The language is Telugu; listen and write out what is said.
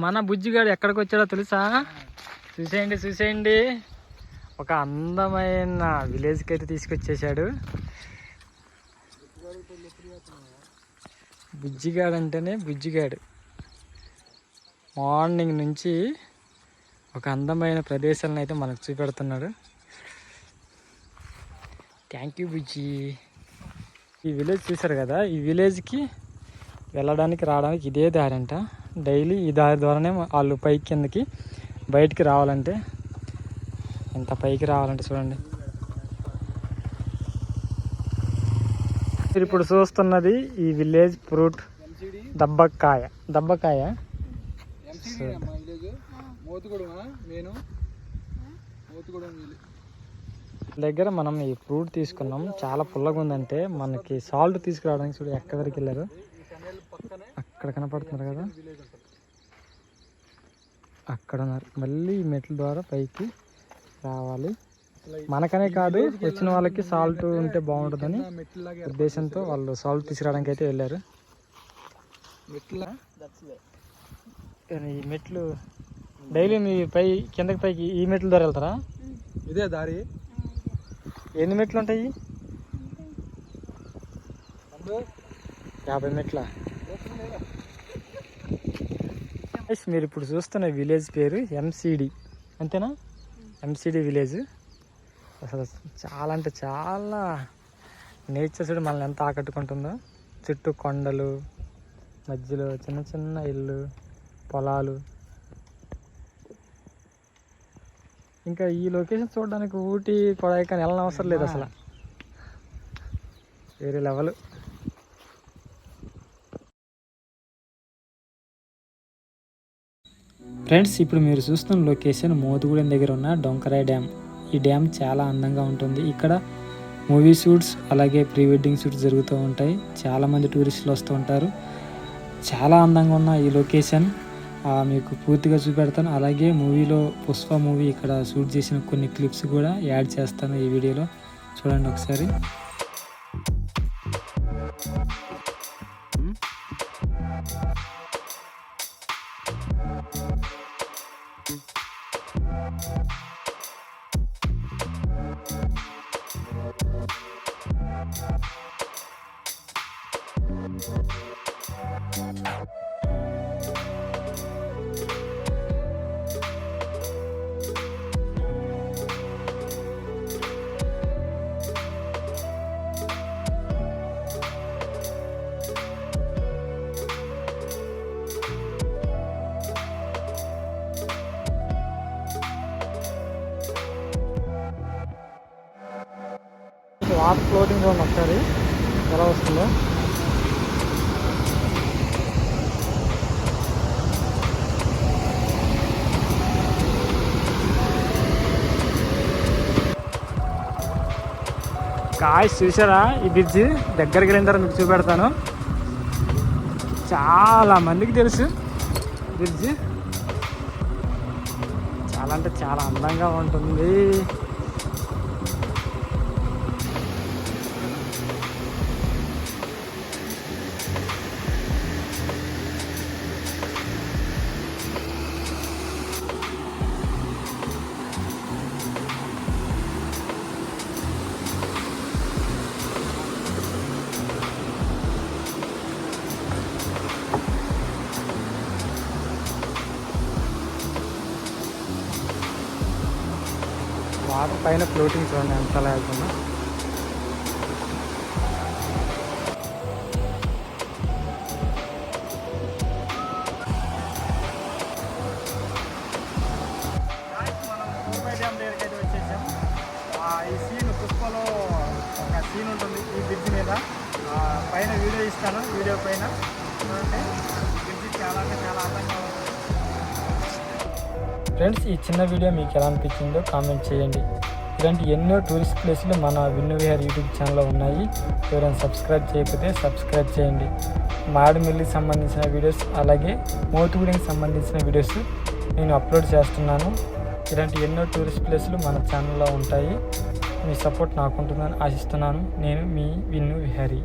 మన బుజ్జిగాడు ఎక్కడికి వచ్చాడో తెలుసా? చూసేయండి చూసేయండి. ఒక అందమైన విలేజ్కి అయితే తీసుకొచ్చేసాడు బుజ్జిగాడు అంటేనే బుజ్జిగాడు. మార్నింగ్ నుంచి ఒక అందమైన ప్రదేశాలను అయితే మనకు చూపెడుతున్నాడు. థ్యాంక్ యూ బుజ్జి. ఈ విలేజ్ చూసారు కదా? ఈ విలేజ్కి వెళ్ళడానికి రావడానికి ఇదే దారి అంట డైలీ ఈ దారి ద్వారానే వాళ్ళు పైకి కిందకి బయటికి రావాలంటే. ఎంత పైకి రావాలంటే చూడండి. మీరు ఇప్పుడు చూస్తున్నది ఈ విలేజ్ ఫ్రూట్ దబ్బకాయ. దబ్బకాయ? దగ్గర మనం ఈ ఫ్రూట్ తీసుకున్నాం. చాలా పుల్లగా ఉందంటే మనకి సాల్ట్ తీసుకురావడానికి చూడు ఎక్కడి వరకు వెళ్ళారు అక్కడ కనపడుతున్నారు కదా? అక్కడ ఉన్నారు మళ్ళీ మెట్ల ద్వారా పైకి రావాలి. మనకనే కాదు వచ్చిన వాళ్ళకి సాల్ట్ ఉంటే బాగుంటుందని ఉద్దేశంతో వాళ్ళు సాల్ట్ తీసుకురావడానికి అయితే వెళ్ళారు. ఈ మెట్లు డైలీ మీ పై కిందకి పైకి ఈ మెట్ల ద్వారా వెళ్తారా? ఇదే దారి. ఎన్ని మెట్లు ఉంటాయి? యాభై మెట్ల? Guys, మీరు ఇప్పుడు చూస్తున్న విలేజ్ పేరు ఎంసిడి అంతేనా? MCD village. అసలు చాలా అంటే చాలా నేచర్ చూడు మనల్ని ఎంత ఆకట్టుకుంటుందో. చుట్టూ కొండలు మధ్యలో చిన్న చిన్న ఇల్లు పొలాలు. ఇంకా ఈ లొకేషన్ చూడడానికి ఊటీ కొడైకాని వెళ్ళని అవసరం లేదు అసలు. వేరే లెవెల్. ఫ్రెండ్స్ ఇప్పుడు మీరు చూస్తున్న లొకేషన్ మోతుగూడెం దగ్గర ఉన్న డొంకరాయ్ డ్యామ్. ఈ డ్యామ్ చాలా అందంగా ఉంటుంది. ఇక్కడ మూవీ షూట్స్ అలాగే ప్రీ వెడ్డింగ్ షూట్స్ జరుగుతూ ఉంటాయి. చాలామంది టూరిస్టులు వస్తూ ఉంటారు. చాలా అందంగా ఉన్న ఈ లొకేషన్. మీకు పూర్తిగా చూపెడతాను. అలాగే మూవీలో పుష్ప మూవీ ఇక్కడ షూట్ చేసిన కొన్ని క్లిప్స్ కూడా యాడ్ చేస్తాను ఈ వీడియోలో. చూడండి ఒకసారి. Thank వాటర్ ఫ్లోటింగ్ జోన్ ఒకసారి. ఎలా వస్తుందో. కాయస్ చూసారా ఈ బ్రిడ్జ్ దగ్గరికి వెళ్ళిన తర్వాత మీకు చూపెడతాను. చాలా మందికి తెలుసు బ్రిడ్జ్ చాలా అంటే చాలా అందంగా ఉంటుంది. వాటర్ పైన ఫ్లోటింగ్ చూడండి ఎంత లేకుండా ఈ సీన్ పుష్పలో ఒక సీన్ ఉంటుంది ఈ బ్రిడ్జ్ మీద. పైన వీడియో ఇస్తాను వీడియో పైన. అంటే ఫ్రెండ్స్ ఈ చిన్న వీడియో మీకు ఎలా అనిపించిందో కామెంట్ చేయండి. ఇలాంటి ఎన్నో టూరిస్ట్ ప్లేస్లు మన విన్ను విహార్ యూట్యూబ్ ఛానల్లో ఉన్నాయి. ఎవరైనా సబ్స్క్రైబ్ చేయకపోతే సబ్స్క్రైబ్ చేయండి. మాడిమిల్లికి సంబంధించిన వీడియోస్ అలాగే మోతుగూడెకి సంబంధించిన వీడియోస్ నేను అప్లోడ్ చేస్తున్నాను. ఇలాంటి ఎన్నో టూరిస్ట్ ప్లేస్లు మన ఛానల్లో ఉంటాయి. మీ సపోర్ట్ నాకు ఉంటుందని ఆశిస్తున్నాను. నేను మీ విన్ను విహారీ.